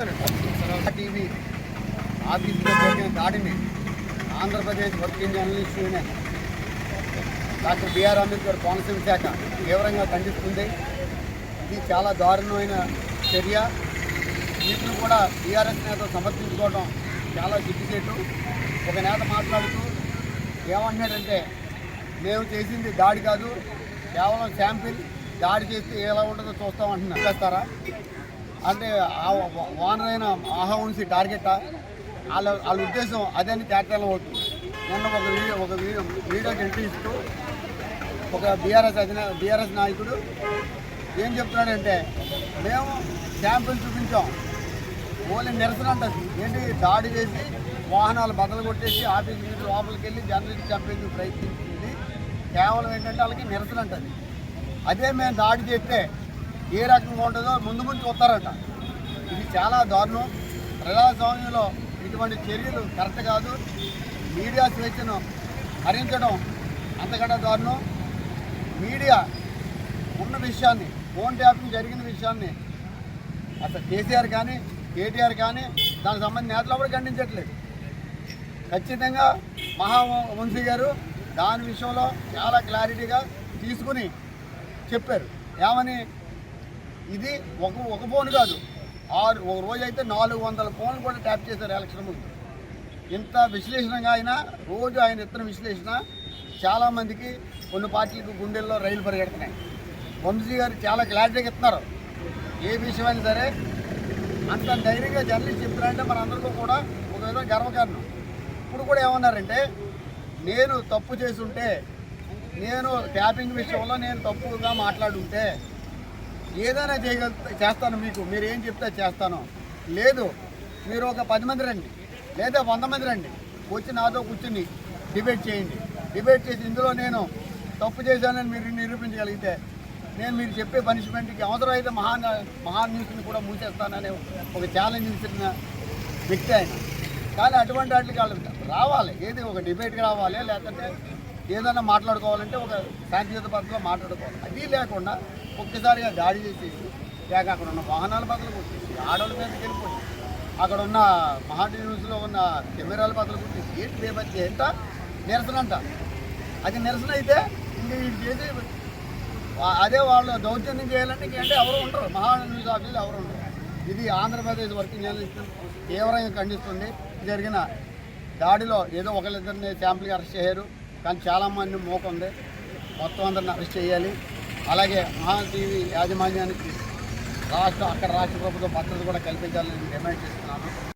TV ఆఫీసులో జరిగిన దాడిని Andhra Pradesh working journalist union doctor BR Ambedkar Konaseema శాఖ తీవ్రంగా ఖండిస్తుంది. ఇది చాలా దారుణమైన చర్య. వీటిని కూడా బీఆర్ఎస్ నేత సమర్థించుకోవడం చాలా సిగ్గుచేటు ఒక నేత మాట్లాడుతూ ఏమంటున్నాడంటే మేము చేసింది దాడి కాదు. కేవలం శాంపిల్. దాడి చేస్తే ఎలా ఉంటుందో చూస్తామంటున్నారు చేస్తారా? అంటే ఓనర్ అయిన ఆహా టార్గెటా వాళ్ళ వాళ్ళ ఉద్దేశం అదే తేటలో అవుతుంది నిన్న ఒక వీడియో ఒక వీడియో వీడియోకి ఎంట్రీ ఇస్తూ ఒక బీఆర్ఎస్ అధిన బీఆర్ఎస్ నాయకుడు ఏం చెప్తున్నాడంటే మేము శాంపుల్ చూపించాం. ఓన్లీ నిరసన అంటది ఏంటి? దాడి చేసి వాహనాలు బదలు కొట్టేసి ఆఫీస్ మీద లోపలికి వెళ్ళి జర్నలిస్ట్ చంపేందుకు ప్రయత్నించింది. కేవలం ఏంటంటే వాళ్ళకి నిరసన అంటది అదే మేము దాడి చేస్తే ఏ రకంగా ఉంటుందో ముందు ముందు చూస్తారట ఇది చాలా దారుణం. ప్రజాస్వామ్యంలో ఇటువంటి చర్యలు కరెక్ట్ కాదు. మీడియా స్వేచ్ఛను హరించడం అంతకంటే దారుణం. మీడియా ఉన్న విషయాన్ని ఫోన్ ట్యాపింగ్ జరిగిన విషయాన్ని అసలు కేసీఆర్ కానీ కేటీఆర్ కానీ దానికి సంబంధించిన నేతలు కూడా ఖండించట్లేదు. ఖచ్చితంగా మహావంశీ గారు దాని విషయంలో చాలా క్లారిటీగా తీసుకుని చెప్పారు. ఏమని ఇది ఒక ఒక ఫోన్ కాదు. ఆరు ఒక రోజు అయితే నాలుగు వందల ఫోన్లు కూడా ట్యాప్ చేశారు ఎలక్షన్ ముందు. ఇంత విశ్లేషణగా ఆయన రోజు ఆయన ఇతర విశ్లేషణ చాలామందికి కొన్ని పార్టీలకు గుండెల్లో రైలు పరిగెడుతున్నాయి. వంశీ గారు చాలా క్లారిటీగా ఇస్తున్నారు ఏ విషయమైనా సరే అంత ధైర్యంగా జర్నలిస్ట్ చెప్తున్నారంటే అందరితో కూడా ఒక విధంగా గర్వకారణం. ఇప్పుడు కూడా ఏమన్నారంటే నేను తప్పు చేసి ఉంటే నేను ట్యాపింగ్ విషయంలో నేను తప్పుగా మాట్లాడుంటే ఏదైనా చేయగల చేస్తాను మీకు. మీరు ఏం చెప్తే చేస్తాను. లేదు మీరు ఒక పది మంది రండి. లేదా వంద మంది రండి. వచ్చి నాతో కూర్చుని డిబేట్ చేయండి. డిబేట్ చేసి ఇందులో నేను తప్పు చేశానని మీరు నిరూపించగలిగితే నేను మీరు చెప్పే పనిష్మెంట్కి అవసరమైతే మహాన్ మహాన్ న్యూస్ని కూడా మూసేస్తాననే ఒక ఛాలెంజ్ ఇచ్చిన వ్యక్తి ఆయన. కానీ అటువంటి వాటికి వాళ్ళు రావాలి. ఏది ఒక డిబేట్కి రావాలి లేకపోతే ఏదైనా మాట్లాడుకోవాలంటే ఒక శాంతియుత పద్ధతిలో మాట్లాడుకోవాలి. అది లేకుండా ఒక్కసారిగా దాడి చేసేసి లేక అక్కడ ఉన్న వాహనాల బదులు కొట్టేసి ఆడవాళ్ళ మీదకి వెళ్ళిపోయి అక్కడ ఉన్న మహా న్యూస్లో ఉన్న కెమెరాల బదులు కొట్టేసి ఏంటి బేబచ్చి ఎంత నిరసన అంట. అది నిరసన అయితే ఇంక చేసి అదే వాళ్ళు దౌర్జన్యం చేయాలంటే ఇంకంటే ఎవరు ఉండరు. మహా న్యూస్ ఆఫీసులు ఎవరు ఉండరు. ఇది ఆంధ్రప్రదేశ్ వర్కింగ్ జర్నలిస్ట్ తీవ్రంగా ఖండిస్తుంది. జరిగిన దాడిలో ఏదో ఒకరిద్దరిని శాంపుల్గా అరెస్ట్ చేయరు కానీ చాలామంది మోకుంది మొత్తం అందరిని అరెస్ట్ చేయాలి. అలాగే మహాటీవీ యాజమాన్యానికి రాష్ట్ర అక్కడ రాష్ట్ర ప్రభుత్వం భద్రత కూడా కల్పించాలని నేను డిమాండ్ చేస్తున్నాను.